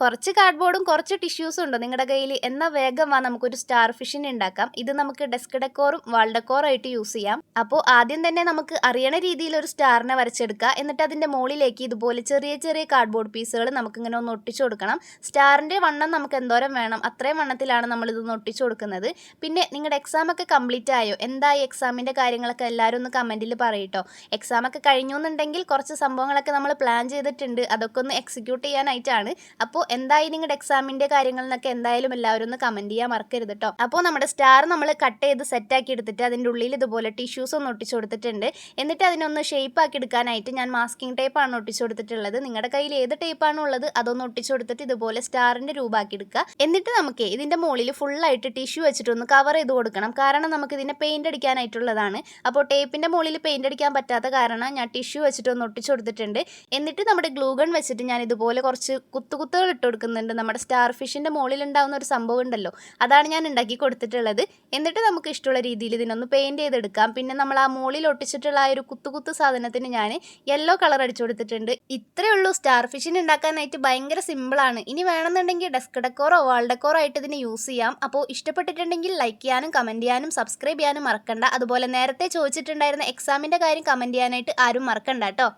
കുറച്ച് കാർഡ്ബോർഡും കുറച്ച് ടിഷ്യൂസും ഉണ്ട് നിങ്ങളുടെ കയ്യിൽ എന്നാൽ വേഗം വാ നമുക്കൊരു സ്റ്റാർ ഫിഷിനെ ഉണ്ടാക്കാം ഇത് നമുക്ക് ഡെസ്ക് ഡെക്കോറും വാൾ ഡെക്കോറും ആയിട്ട് യൂസ് ചെയ്യാം. അപ്പോൾ ആദ്യം തന്നെ നമുക്ക് അറിയണ രീതിയിൽ ഒരു സ്റ്റാറിനെ വരച്ചെടുക്കുക എന്നിട്ട് അതിന്റെ മുകളിലേക്ക് ഇതുപോലെ ചെറിയ ചെറിയ കാർഡ്ബോർഡ് പീസുകൾ നമുക്കിങ്ങനെ ഒന്ന് ഒട്ടിച്ചു കൊടുക്കണം. സ്റ്റാറിന്റെ വണ്ണം നമുക്ക് എന്തോരം വേണം? അത്രയും വണ്ണത്തിലാണ് നമ്മൾ ഇതൊന്ന് ഒട്ടിച്ചു കൊടുക്കുന്നത്. പിന്നെ നിങ്ങളുടെ എക്സാം ഒക്കെ കംപ്ലീറ്റ് ആയോ? എന്തായി എക്സാമിന്റെ കാര്യങ്ങളൊക്കെ എല്ലാവരും ഒന്ന് കമന്റിൽ പറയട്ടോ. എക്സാം ഒക്കെ കഴിഞ്ഞു എന്നുണ്ടെങ്കിൽ കുറച്ച് സംഭവങ്ങളൊക്കെ നമ്മൾ പ്ലാൻ ചെയ്തിട്ടുണ്ട്. അതൊക്കെ ഒന്ന് എക്സിക്യൂട്ട് ചെയ്യാനായിട്ടാണ്. അപ്പോൾ എന്തായി നിങ്ങളുടെ എക്സാമിന്റെ കാര്യങ്ങൾ എന്നൊക്കെ എന്തായാലും എല്ലാവരും ഒന്ന് കമന്റ് ചെയ്യാൻ മറക്കരുത് കേട്ടോ അപ്പോൾ നമ്മുടെ സ്റ്റാർ നമ്മൾ കട്ട് ചെയ്ത് സെറ്റ് ആക്കി എടുത്തിട്ട് അതിന്റെ ഉള്ളിൽ ഇതുപോലെ ടിഷ്യൂസ് ഒന്ന് ഒട്ടിച്ചു കൊടുത്തിട്ടുണ്ട്. എന്നിട്ട് അതിനൊന്ന് ഷേപ്പ് ആക്കി എടുക്കാനായിട്ട് ഞാൻ മാസ്കിംഗ് ടേപ്പാണ് ഒട്ടിച്ചു കൊടുത്തിട്ടുള്ളത്. നിങ്ങളുടെ കയ്യിൽ ഏത് ടേപ്പാണ് ഉള്ളത് അതൊന്ന് ഒട്ടിച്ചു കൊടുത്തിട്ട് ഇതുപോലെ സ്റ്റാറിന്റെ രൂപമാക്കി എടുക്കുക. എന്നിട്ട് നമുക്ക് ഇതിന്റെ മുകളിൽ ഫുള്ളായിട്ട് ടിഷ്യൂ വെച്ചിട്ട് ഒന്ന് കവർ ചെയ്ത് കൊടുക്കണം. കാരണം നമുക്ക് ഇതിനെ പെയിന്റ് അടിക്കാനായിട്ടുള്ളതാണ്. അപ്പോൾ ടേപ്പിന്റെ മുകളിൽ പെയിന്റ് അടിക്കാൻ പറ്റാത്ത കാരണം ഞാൻ ടിഷ്യൂ വെച്ചിട്ട് ഒന്ന് ഒട്ടിച്ചു കൊടുത്തിട്ടുണ്ട്. എന്നിട്ട് നമ്മുടെ ഗ്ലൂഗൺ വെച്ചിട്ട് ഞാൻ ഇതുപോലെ കുറച്ച് കുത്തുകുത്തുകൾ ഇട്ട് കൊടുക്കുന്നുണ്ട് നമ്മുടെ സ്റ്റാർ ഫിഷിന്റെ മുകളിൽ ഉണ്ടാകുന്ന ഒരു സംഭവം ഉണ്ടല്ലോ അതാണ് ഞാൻ ഉണ്ടാക്കി കൊടുത്തിട്ടുള്ളത്. എന്നിട്ട് നമുക്ക് ഇഷ്ടമുള്ള രീതിയിൽ ഇതിനൊന്ന് പെയിന്റ് ചെയ്തെടുക്കാം. പിന്നെ നമ്മൾ ആ മുകളിൽ ഒട്ടിച്ചിട്ടുള്ള ആ ഒരു കുത്തുകുത്തു സാധനത്തിന് ഞാൻ യെല്ലോ കളർ അടിച്ചു കൊടുത്തിട്ടുണ്ട്. ഇത്രയേ ഉള്ളൂ. സ്റ്റാർ ഫിഷിന് ഉണ്ടാക്കാനായിട്ട് ഭയങ്കര സിമ്പിളാണ് ഇനി വേണമെന്നുണ്ടെങ്കിൽ ഡെസ്ക് ഡെക്കോറോ വാൾ ഡെക്കോറോ ആയിട്ട് ഇതിനെ യൂസ് ചെയ്യാം. അപ്പോൾ ഇഷ്ടപ്പെട്ടിട്ടുണ്ടെങ്കിൽ ലൈക്ക് ചെയ്യാനും കമന്റ് ചെയ്യാനും സബ്സ്ക്രൈബ് ചെയ്യാനും മറക്കണ്ട. അതുപോലെ നേരത്തെ ചോദിച്ചിട്ടുണ്ടായിരുന്ന എക്സാമിന്റെ കാര്യം കമന്റ് ചെയ്യാനായിട്ട് ആരും മറക്കണ്ട കേട്ടോ.